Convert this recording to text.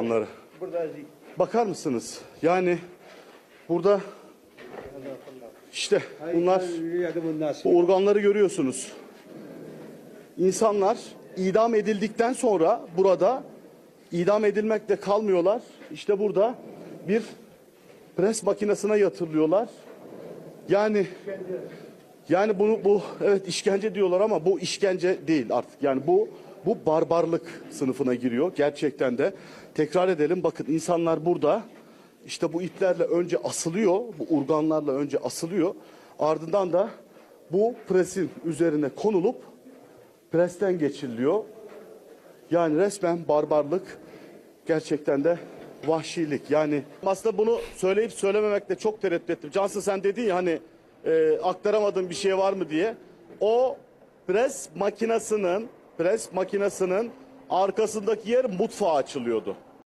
Onları. Bakar mısınız? Yani burada işte bunlar bu organları görüyorsunuz. İnsanlar idam edildikten sonra burada idam edilmekle kalmıyorlar. İşte burada bir pres makinesine yatırılıyorlar. Yani yani bunu bu evet işkence diyorlar ama bu işkence değil artık. Yani bu bu barbarlık sınıfına giriyor gerçekten de. Tekrar edelim bakın insanlar burada işte bu iplerle önce asılıyor, bu urganlarla önce asılıyor. Ardından da bu presin üzerine konulup presten geçiriliyor. Yani resmen barbarlık gerçekten de vahşilik. Yani aslında bunu söyleyip söylememekte çok tereddüt ettim. Cansın sen dedin ya hani e, aktaramadığın bir şey var mı diye. O pres makinasının pres makinasının arkasındaki yer mutfağa açılıyordu.